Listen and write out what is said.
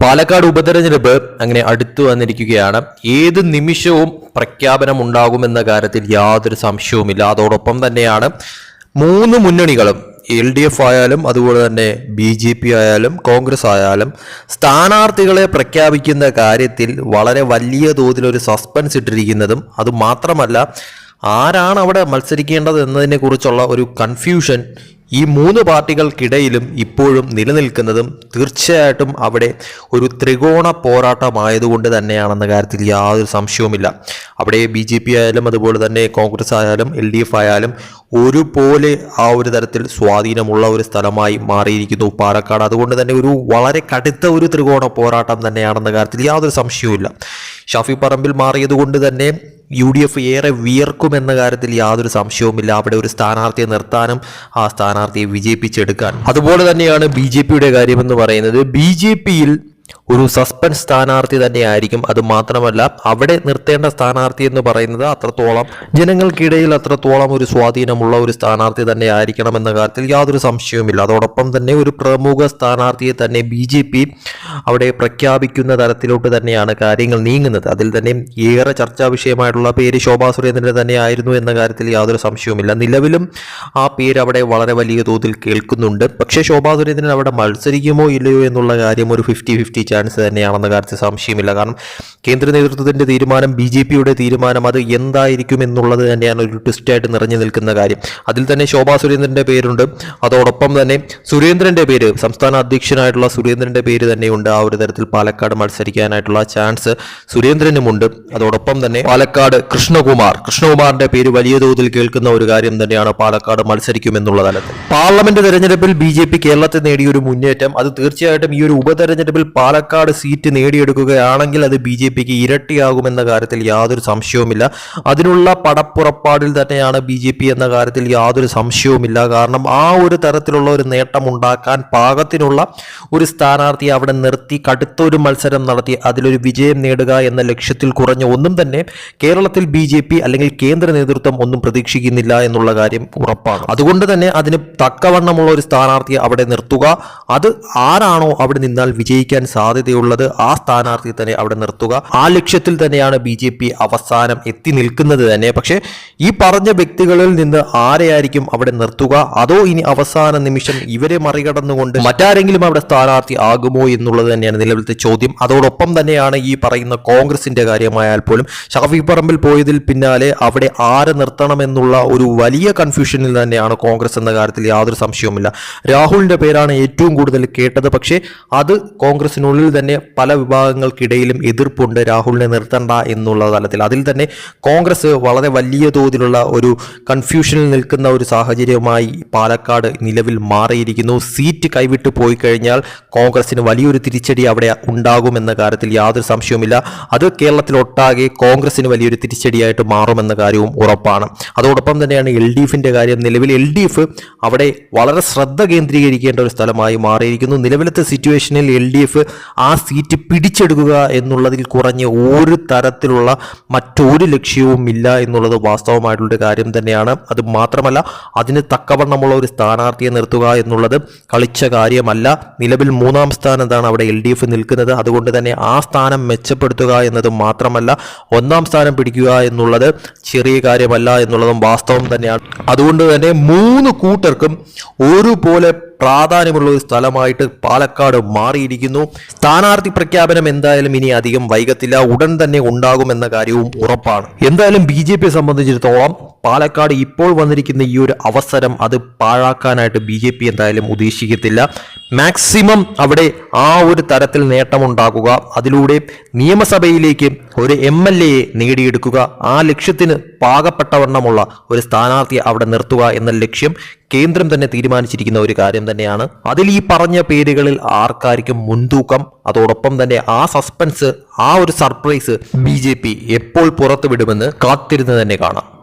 പാലക്കാട് ഉപതെരഞ്ഞെടുപ്പ് അങ്ങനെ അടുത്തു വന്നിരിക്കുകയാണ്. ഏത് നിമിഷവും പ്രഖ്യാപനം ഉണ്ടാകുമെന്ന കാര്യത്തിൽ യാതൊരു സംശയവുമില്ല. അതോടൊപ്പം തന്നെയാണ് മൂന്ന് മുന്നണികളും എൽ ഡി എഫ് ആയാലും അതുപോലെ തന്നെ ബി ജെ പി ആയാലും കോൺഗ്രസ് ആയാലും സ്ഥാനാർത്ഥികളെ പ്രഖ്യാപിക്കുന്ന കാര്യത്തിൽ വളരെ വലിയ തോതിൽ ഒരു സസ്പെൻസ് ഇട്ടിരിക്കുന്നതും അത് മാത്രമല്ല ആരാണ് അവിടെ മത്സരിക്കേണ്ടത് എന്നതിനെക്കുറിച്ചുള്ള ഒരു കൺഫ്യൂഷൻ ഈ മൂന്ന് പാർട്ടികൾക്കിടയിലും ഇപ്പോഴും നിലനിൽക്കുന്നതും തീർച്ചയായിട്ടും അവിടെ ഒരു ത്രികോണ പോരാട്ടമായതുകൊണ്ട് തന്നെയാണെന്ന കാര്യത്തിൽ യാതൊരു സംശയവുമില്ല. അവിടെ ബി ജെ പി ആയാലും അതുപോലെ തന്നെ കോൺഗ്രസ് ആയാലും എൽ ഡി എഫ് ആയാലും ഒരുപോലെ ആ ഒരു തരത്തിൽ സ്വാധീനമുള്ള ഒരു സ്ഥലമായി മാറിയിരിക്കുന്നു പാലക്കാട്. അതുകൊണ്ട് തന്നെ ഒരു വളരെ കടുത്ത ഒരു ത്രികോണ പോരാട്ടം തന്നെയാണെന്ന കാര്യത്തിൽ യാതൊരു സംശയവുമില്ല. ഷാഫി പറമ്പിൽ മാറിയതുകൊണ്ട് തന്നെ യു ഡി എഫ് ഏറെ വിയർക്കുമെന്ന കാര്യത്തിൽ യാതൊരു സംശയവുമില്ല. അവിടെ ഒരു സ്ഥാനാർത്ഥിയെ നിർത്താനും ആ സ്ഥാനാർത്ഥിയെ വിജയിപ്പിച്ചെടുക്കാൻ. അതുപോലെ തന്നെയാണ് ബി ജെ പിയുടെ കാര്യമെന്ന് പറയുന്നത്. ബി ജെ പിയിൽ ഒരു സസ്പെൻസ് സ്ഥാനാർത്ഥി തന്നെയായിരിക്കും. അത് മാത്രമല്ല അവിടെ നിർത്തേണ്ട സ്ഥാനാർത്ഥി എന്ന് പറയുന്നത് അത്രത്തോളം ജനങ്ങൾക്കിടയിൽ അത്രത്തോളം ഒരു സ്വാധീനമുള്ള ഒരു സ്ഥാനാർത്ഥി തന്നെ ആയിരിക്കണം എന്ന കാര്യത്തിൽ യാതൊരു സംശയവുമില്ല. അതോടൊപ്പം തന്നെ ഒരു പ്രമുഖ സ്ഥാനാർത്ഥിയെ തന്നെ ബി ജെ പി അവിടെ പ്രഖ്യാപിക്കുന്ന തരത്തിലോട്ട് തന്നെയാണ് കാര്യങ്ങൾ നീങ്ങുന്നത്. അതിൽ തന്നെ ഏറെ ചർച്ചാ വിഷയമായിട്ടുള്ള പേര് ശോഭാ സുരേന്ദ്രന്റെ തന്നെ ആയിരുന്നു എന്ന കാര്യത്തിൽ യാതൊരു സംശയവുമില്ല. നിലവിലും ആ പേര് അവിടെ വളരെ വലിയ തോതിൽ കേൾക്കുന്നുണ്ട്. പക്ഷേ ശോഭാ സുരേന്ദ്രൻ അവിടെ മത്സരിക്കുമോ ഇല്ലയോ എന്നുള്ള കാര്യം ഒരു ഫിഫ്റ്റി ഫിഫ്റ്റി ചാൻസ് തന്നെയാണെന്ന കാര്യത്തിൽ സംശയമില്ല. കാരണം കേന്ദ്ര നേതൃത്വത്തിന്റെ തീരുമാനം ബി ജെ പിയുടെ തീരുമാനം അത് എന്തായിരിക്കും എന്നുള്ളത് തന്നെയാണ് ഒരു ട്വിസ്റ്റായിട്ട് നിറഞ്ഞു നിൽക്കുന്ന കാര്യം. അതിൽ തന്നെ ശോഭാ സുരേന്ദ്രന്റെ പേരുണ്ട്. അതോടൊപ്പം തന്നെ സുരേന്ദ്രന്റെ പേര് സംസ്ഥാന അധ്യക്ഷനായിട്ടുള്ള സുരേന്ദ്രന്റെ പേര് തന്നെയുണ്ട്. ആ ഒരു തരത്തിൽ പാലക്കാട് മത്സരിക്കാനായിട്ടുള്ള ചാൻസ് സുരേന്ദ്രനുമുണ്ട്. അതോടൊപ്പം തന്നെ പാലക്കാട് കൃഷ്ണകുമാർ. കൃഷ്ണകുമാറിന്റെ പേര് വലിയ തോതിൽ കേൾക്കുന്ന ഒരു കാര്യം തന്നെയാണ് പാലക്കാട് മത്സരിക്കുമെന്നുള്ള തലത്തിൽ. പാർലമെന്റ് തെരഞ്ഞെടുപ്പിൽ ബി ജെ പി കേരളത്തിൽ നേടിയൊരു മുന്നേറ്റം. അത് തീർച്ചയായിട്ടും ഈ ഒരു ഉപതെരഞ്ഞെടുപ്പിൽ പാലക്കാട് സീറ്റ് നേടിയെടുക്കുകയാണെങ്കിൽ അത് ബി ജെ പിക്ക് ഇരട്ടിയാകുമെന്ന കാര്യത്തിൽ യാതൊരു സംശയവുമില്ല. അതിനുള്ള പടപ്പുറപ്പാടിൽ തന്നെയാണ് ബി ജെ പി എന്ന കാര്യത്തിൽ യാതൊരു സംശയവുമില്ല. കാരണം ആ ഒരു തരത്തിലുള്ള ഒരു നേട്ടം ഉണ്ടാക്കാൻ പാകത്തിനുള്ള ഒരു സ്ഥാനാർത്ഥിയെ അവിടെ നിർത്തി കടുത്ത ഒരു മത്സരം നടത്തി അതിലൊരു വിജയം നേടുക എന്ന ലക്ഷ്യത്തിൽ കുറഞ്ഞ ഒന്നും തന്നെ കേരളത്തിൽ ബി ജെ പി അല്ലെങ്കിൽ കേന്ദ്ര നേതൃത്വം ഒന്നും പ്രതീക്ഷിക്കുന്നില്ല എന്നുള്ള കാര്യം ഉറപ്പാണ്. അതുകൊണ്ട് തന്നെ അതിന് തക്കവണ്ണമുള്ള ഒരു സ്ഥാനാർത്ഥിയെ അവിടെ നിർത്തുക. അത് ആരാണോ അവിടെ നിന്നാൽ വിജയിക്കാൻ സാധ്യതയുള്ളത് ആ സ്ഥാനാർത്ഥി തന്നെ അവിടെ നിർത്തുക. ആ ലക്ഷ്യത്തിൽ തന്നെയാണ് ബി ജെ പി അവസാനം എത്തി നിൽക്കുന്നത് തന്നെ. പക്ഷേ ഈ പറഞ്ഞ വ്യക്തികളിൽ നിന്ന് ആരെയായിരിക്കും അവിടെ നിർത്തുക? അതോ ഇനി അവസാന നിമിഷം ഇവരെ മറികടന്നുകൊണ്ട് മറ്റാരെങ്കിലും അവിടെ സ്ഥാനാർത്ഥി ആകുമോ എന്നുള്ളത് തന്നെയാണ് നിലവിലത്തെ ചോദ്യം. അതോടൊപ്പം തന്നെയാണ് ഈ പറയുന്ന കോൺഗ്രസിന്റെ കാര്യമായാൽ പോലും ഷാഫി പറമ്പിൽ പോയതിൽ പിന്നാലെ അവിടെ ആരെ നിർത്തണമെന്നുള്ള ഒരു വലിയ കൺഫ്യൂഷനിൽ തന്നെയാണ് കോൺഗ്രസ് എന്ന കാര്യത്തിൽ യാതൊരു സംശയവുമില്ല. രാഹുലിന്റെ പേരാണ് ഏറ്റവും കൂടുതൽ കേട്ടത്. പക്ഷേ അത് കോൺഗ്രസിനുള്ളിൽ തന്നെ പല വിഭാഗങ്ങൾക്കിടയിലും എതിർപ്പുണ്ട് രാഹുലിനെ നിർത്തണ്ട എന്നുള്ള തലത്തിൽ. അതിൽ തന്നെ കോൺഗ്രസ് വളരെ വലിയ തോതിലുള്ള ഒരു കൺഫ്യൂഷനിൽ നിൽക്കുന്ന ഒരു സാഹചര്യമായി പാലക്കാട് നിലവിൽ മാറിയിരിക്കുന്നു. സീറ്റ് കൈവിട്ട് പോയി കഴിഞ്ഞാൽ കോൺഗ്രസിന് വലിയൊരു തിരിച്ചടി അവിടെ ഉണ്ടാകുമെന്ന കാര്യത്തിൽ യാതൊരു സംശയവുമില്ല. അത് കേരളത്തിലൊട്ടാകെ കോൺഗ്രസിന് വലിയൊരു തിരിച്ചടിയായിട്ട് മാറുമെന്ന കാര്യവും ഉറപ്പാണ്. അതോടൊപ്പം തന്നെയാണ് എൽ ഡി എഫിന്റെ കാര്യം. നിലവിൽ എൽ ഡി എഫ് അവിടെ വളരെ ശ്രദ്ധ കേന്ദ്രീകരിക്കേണ്ട ഒരു സ്ഥലമായി മാറിയിരിക്കുന്നു. നിലവിലത്തെ സിറ്റുവേഷനിൽ എൽ ഡി എഫ് ആ സീറ്റ് പിടിച്ചെടുക്കുക എന്നുള്ളതിൽ കുറഞ്ഞ ഒരു തരത്തിലുള്ള മറ്റൊരു ലക്ഷ്യവും ഇല്ല എന്നുള്ളത് വാസ്തവമായിട്ടുള്ളൊരു കാര്യം തന്നെയാണ്. അത് മാത്രമല്ല അതിന് തക്കവണ്ണമുള്ള ഒരു സ്ഥാനാർത്ഥിയെ നിർത്തുക എന്നുള്ളത് കളിച്ച കാര്യമല്ല. നിലവിൽ മൂന്നാം സ്ഥാനത്താണ് അവിടെ എൽ ഡി എഫ് നിൽക്കുന്നത്. അതുകൊണ്ട് തന്നെ ആ സ്ഥാനം മെച്ചപ്പെടുത്തുക എന്നത് മാത്രമല്ല ഒന്നാം സ്ഥാനം പിടിക്കുക എന്നുള്ളത് ചെറിയ കാര്യമല്ല എന്നുള്ളതും വാസ്തവം തന്നെയാണ്. അതുകൊണ്ട് തന്നെ മൂന്ന് കൂട്ടർക്കും ഒരുപോലെ പ്രാധാന്യമുള്ള ഒരു സ്ഥലമായിട്ട് പാലക്കാട് മാറിയിരിക്കുന്നു. സ്ഥാനാർത്ഥി പ്രഖ്യാപനം എന്തായാലും ഇനി അധികം വൈകത്തില്ല. ഉടൻ തന്നെ ഉണ്ടാകുമെന്ന കാര്യവും ഉറപ്പാണ്. എന്തായാലും ബി സംബന്ധിച്ചിടത്തോളം പാലക്കാട് ഇപ്പോൾ വന്നിരിക്കുന്ന ഈ ഒരു അവസരം അത് പാഴാക്കാനായിട്ട് ബി ജെ പി എന്തായാലും ഉദ്ദേശിക്കത്തില്ല. മാക്സിമം അവിടെ ആ ഒരു തരത്തിൽ നേട്ടമുണ്ടാക്കുക. അതിലൂടെ നിയമസഭയിലേക്ക് ഒരു എം എൽ എയെ നേടിയെടുക്കുക. ആ ലക്ഷ്യത്തിന് പാകപ്പെട്ടവണ്ണമുള്ള ഒരു സ്ഥാനാർത്ഥിയെ അവിടെ നിർത്തുക എന്ന ലക്ഷ്യം കേന്ദ്രം തന്നെ തീരുമാനിച്ചിരിക്കുന്ന ഒരു കാര്യം തന്നെയാണ്. അതിൽ ഈ പറഞ്ഞ പേരുകളിൽ ആർക്കായിരിക്കും മുൻതൂക്കം? അതോടൊപ്പം തന്നെ ആ സസ്പെൻസ് ആ ഒരു സർപ്രൈസ് ബി എപ്പോൾ പുറത്തുവിടുമെന്ന് കാത്തിരുന്ന് തന്നെ കാണാം.